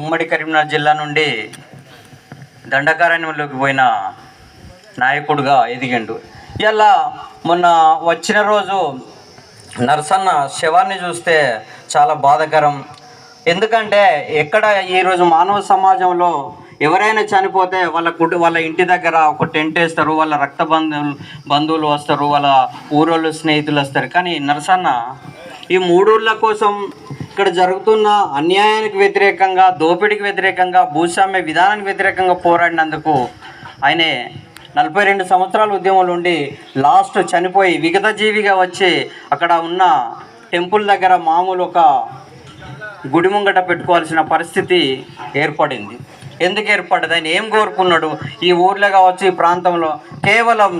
ఉమ్మడి కరీంనగర్ జిల్లా నుండి దండకారణ్యంలోకి పోయిన నాయకుడుగా ఎదిగిండు. ఇలా మొన్న వచ్చిన రోజు నరసన్న శవాన్ని చూస్తే చాలా బాధాకరం. ఎందుకంటే ఎక్కడ ఈరోజు మానవ సమాజంలో ఎవరైనా చనిపోతే వాళ్ళ కుటు వాళ్ళ ఇంటి దగ్గర ఒక టెంట్ వేస్తారు వాళ్ళ రక్త బంధువులు బంధువులు వస్తారు వాళ్ళ ఊరోళ్ళు స్నేహితులు వస్తారు. కానీ నరసన్న ఈ మూడూళ్ళ కోసం ఇక్కడ జరుగుతున్న అన్యాయానికి వ్యతిరేకంగా దోపిడీకి వ్యతిరేకంగా భూస్వామ్య విధానానికి వ్యతిరేకంగా పోరాడినందుకు ఆయనే నలభై రెండు సంవత్సరాల ఉద్యమంలో ఉండి లాస్ట్ చనిపోయి విగత జీవిగా వచ్చి అక్కడ ఉన్న టెంపుల్ దగ్గర మామూలు ఒక గుడి ముంగట పెట్టుకోవాల్సిన పరిస్థితి ఏర్పడింది. ఎందుకు ఏర్పడ్డది ఆయన ఏం కోరుకున్నాడు? ఈ ఊర్లో కావచ్చు ఈ ప్రాంతంలో కేవలం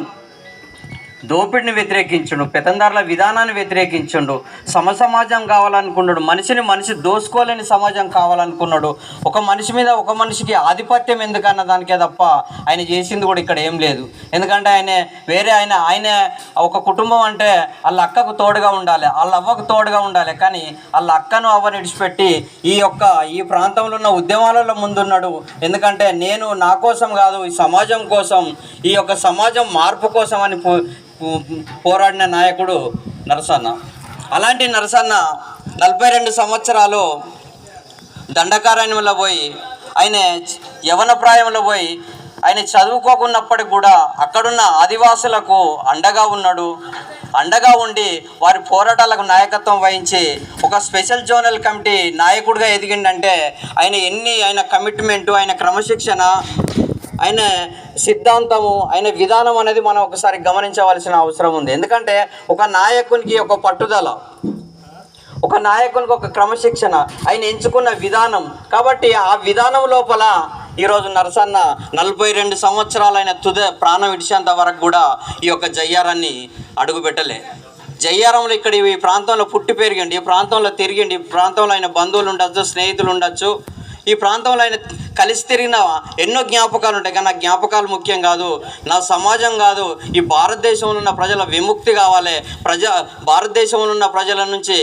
దోపిడిని వ్యతిరేకించుండు పెతందారుల విధానాన్ని వ్యతిరేకించుండు. సమ సమాజం కావాలనుకున్నాడు. మనిషిని మనిషి దోసుకోలేని సమాజం కావాలనుకున్నాడు. ఒక మనిషి మీద ఒక మనిషికి ఆధిపత్యం ఎందుకన్న దానికే తప్ప ఆయన చేసింది కూడా ఇక్కడ ఏం లేదు. ఎందుకంటే ఆయన వేరే ఆయన ఆయన ఒక కుటుంబం అంటే వాళ్ళ అక్కకు తోడుగా ఉండాలి వాళ్ళ అవ్వకు తోడుగా ఉండాలి. కానీ వాళ్ళ అక్కను అవ్వని విడిచిపెట్టి ఈ యొక్క ఈ ప్రాంతంలో ఉన్న ఉద్యమాలలో ముందున్నాడు. ఎందుకంటే నేను నా కోసం కాదు ఈ సమాజం కోసం ఈ యొక్క సమాజం మార్పు కోసం అని పోరాడిన నాయకుడు నరసన్న. అలాంటి నరసన్న నలభై రెండు సంవత్సరాలు దండకారణ్యంలో పోయి ఆయన యవన ప్రాయంలో పోయి ఆయన చదువుకోకున్నప్పటికి కూడా అక్కడున్న ఆదివాసులకు అండగా ఉన్నాడు. అండగా ఉండి వారి పోరాటాలకు నాయకత్వం వహించి ఒక స్పెషల్ జోనల్ కమిటీ నాయకుడిగా ఎదిగిండంటే ఆయన ఎన్ని ఆయన కమిట్మెంటు ఆయన క్రమశిక్షణ ఆయన సిద్ధాంతము ఆయన విధానం అనేది మనం ఒకసారి గమనించవలసిన అవసరం ఉంది. ఎందుకంటే ఒక నాయకునికి ఒక పట్టుదల ఒక నాయకునికి ఒక క్రమశిక్షణ ఆయన ఎంచుకున్న విధానం. కాబట్టి ఆ విధానం లోపల ఈరోజు నరసన్న నలభై రెండు సంవత్సరాలైన తుద ప్రాణం విడిచేంత వరకు కూడా ఈ యొక్క జయ్యారాన్ని అడుగుపెట్టలే. జయ్యారంలో ఇక్కడ ఈ ప్రాంతంలో పుట్టి పెరిగండి ఈ ప్రాంతంలో తిరిగిండి ఈ ప్రాంతంలో ఆయన బంధువులు ఉండొచ్చు స్నేహితులు ఉండొచ్చు. ఈ ప్రాంతంలో ఆయన కలిసి తిరిగిన ఎన్నో జ్ఞాపకాలు ఉంటాయి. కానీ నా జ్ఞాపకాలు ముఖ్యం కాదు. నా సమాజం కాదు. ఈ భారతదేశంలో ఉన్న ప్రజల విముక్తి కావాలి. ప్రజ భారతదేశంలో ఉన్న ప్రజల నుంచి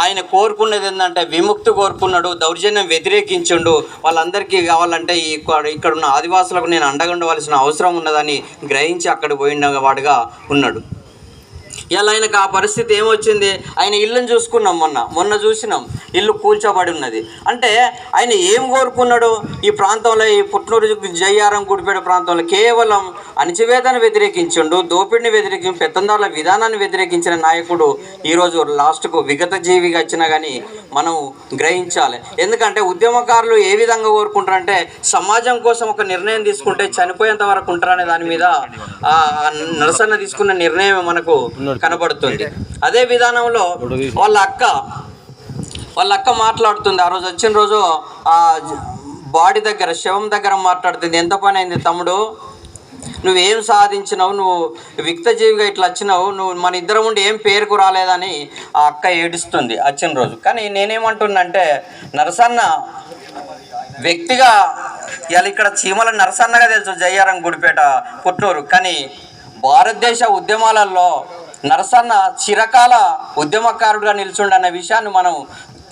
ఆయన కోరుకున్నది ఏంటంటే విముక్తి కోరుకున్నాడు దౌర్జన్యం వ్యతిరేకించుండు. వాళ్ళందరికీ కావాలంటే ఈ ఇక్కడ ఇక్కడ ఉన్న ఆదివాసులకు నేను అండగా ఉండవలసిన అవసరం ఉన్నదని గ్రహించి అక్కడ పోయిన వాడుగా ఉన్నాడు. ఇలా ఆయనకు ఆ పరిస్థితి ఏమొచ్చింది? ఆయన ఇల్లుని చూసుకున్నాం మొన్న. మొన్న చూసినాం. ఇల్లు కూల్చబడి ఉన్నది. అంటే ఆయన ఏం కోరుకున్నాడు? ఈ ప్రాంతంలో ఈ పుట్నూరు జయ్యారం గుడిపేట ప్రాంతంలో కేవలం అణచివేతను వ్యతిరేకించిండు దోపిడిని వ్యతిరేకించి పెత్తందారుల విధానాన్ని వ్యతిరేకించిన నాయకుడు ఈరోజు లాస్ట్కు విగత జీవిగా వచ్చినా కానీ మనం గ్రహించాలి. ఎందుకంటే ఉద్యమకారులు ఏ విధంగా కోరుకుంటారంటే సమాజం కోసం ఒక నిర్ణయం తీసుకుంటే చనిపోయేంత వరకు ఉంటారనే దాని మీద నరసన్న తీసుకున్న నిర్ణయం మనకు కనబడుతుంది. అదే విధానంలో వాళ్ళ అక్క వాళ్ళ అక్క మాట్లాడుతుంది. ఆ రోజు వచ్చిన రోజు ఆ బాడీ దగ్గర శవం దగ్గర మాట్లాడుతుంది. ఎంత పని అయింది తమ్ముడు? నువ్వేం సాధించినావు? నువ్వు విక్తజీవిగా ఇట్లా వచ్చినావు? నువ్వు మన ఇద్దరం ఉండి ఏం పేరుకు రాలేదని ఆ అక్క ఏడుస్తుంది వచ్చిన రోజు. కానీ నేనేమంటున్నంటే నరసన్న వ్యక్తిగా ఇవాళ ఇక్కడ చీమల నరసన్నగా తెలుసు జయ్యారం గుడిపేట పుట్టూరు. కానీ భారతదేశ ఉద్యమాలలో నరసన్న చిరకాల ఉద్యమకారుడిగా నిల్చుండన్న విషయాన్ని మనం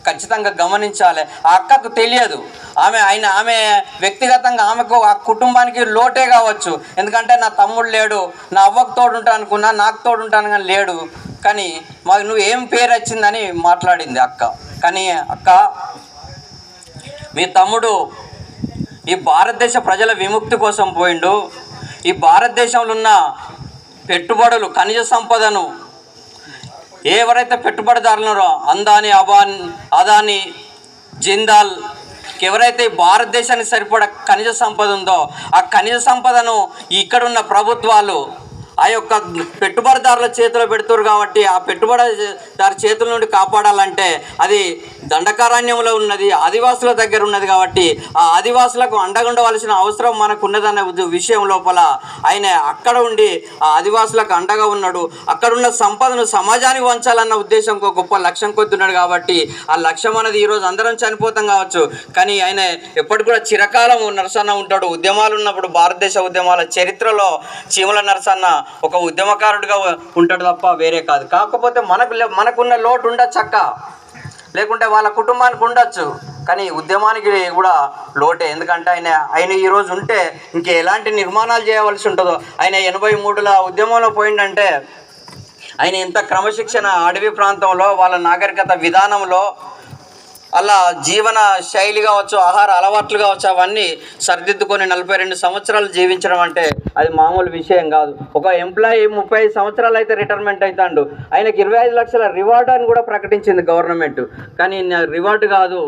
ఖచ్చితంగా గమనించాలి. ఆ అక్కకు తెలియదు. ఆమె ఆయన ఆమె వ్యక్తిగతంగా ఆమెకు ఆ కుటుంబానికి లోటే కావచ్చు. ఎందుకంటే నా తమ్ముడు లేడు. నా అవ్వకు తోడుంటా అనుకున్నా నాకు తోడుంటాను కానీ లేడు. కానీ మాకు నువ్వు ఏం పేరు వచ్చిందని మాట్లాడింది అక్క. కానీ అక్క మీ తమ్ముడు ఈ భారతదేశ ప్రజల విముక్తి కోసం పోయిండు. ఈ భారతదేశంలో ఉన్న పెట్టుబడులు ఖనిజ సంపదను ఎవరైతే పెట్టుబడిదారులున్నారో అందాని అబాన్ అదాని జిందాల్ ఎవరైతే భారతదేశానికి సరిపడ ఖనిజ సంపద ఉందో ఆ ఖనిజ సంపదను ఇక్కడున్న ప్రభుత్వాలు ఆ యొక్క పెట్టుబడిదారుల చేతిలో పెడుతున్నారు కాబట్టి ఆ పెట్టుబడిదారు చేతుల నుండి కాపాడాలంటే అది దండకారణ్యంలో ఉన్నది ఆదివాసుల దగ్గర ఉన్నది కాబట్టి ఆ ఆదివాసులకు అండగుండవలసిన అవసరం మనకు ఉన్నదనే విషయం లోపల ఆయన అక్కడ ఉండి ఆ ఆదివాసులకు అండగా ఉన్నాడు. అక్కడున్న సంపదను సమాజానికి వంచాలన్న ఉద్దేశంతో గొప్ప లక్ష్యం కొద్ది ఉన్నాడు కాబట్టి ఆ లక్ష్యం అనేది ఈరోజు అందరం చనిపోతాం కావచ్చు. కానీ ఆయన ఎప్పటికి కూడా చిరకాలం నరసన్న ఉంటాడు. ఉద్యమాలు ఉన్నప్పుడు భారతదేశ ఉద్యమాల చరిత్రలో చీమల నరసన్న ఒక ఉద్యమకారుడిగా ఉంటాడు తప్ప వేరే కాదు. కాకపోతే మనకు మనకున్న లోటు ఉండదు చక్క. లేకుంటే వాళ్ళ కుటుంబానికి ఉండొచ్చు. కానీ ఉద్యమానికి కూడా లోటే. ఎందుకంటే ఆయన ఆయన ఈరోజు ఉంటే ఇంకే ఎలాంటి నిర్మాణాలు చేయవలసి ఉంటుందో. ఆయన ఎనభై మూడుల ఉద్యమంలో పోయిందంటే ఆయన ఇంత క్రమశిక్షణ అడవి ప్రాంతంలో వాళ్ళ నాగరికత విధానంలో అలా జీవన శైలి కావచ్చు ఆహార అలవాట్లు కావచ్చు అవన్నీ సరిదిద్దుకొని నలభై రెండు సంవత్సరాలు జీవించడం అంటే అది మామూలు విషయం కాదు. ఒక ఎంప్లాయీ ముప్పై సంవత్సరాలు అయితే రిటైర్మెంట్ అవుతాడు ఆయనకి ఇరవై ఐదు లక్షల రివార్డ్ అని కూడా ప్రకటించింది గవర్నమెంట్ కానీ రివార్డ్ కాదు.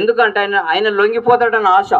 ఎందుకంటే ఆయన ఆయన లొంగిపోతాడని ఆశ.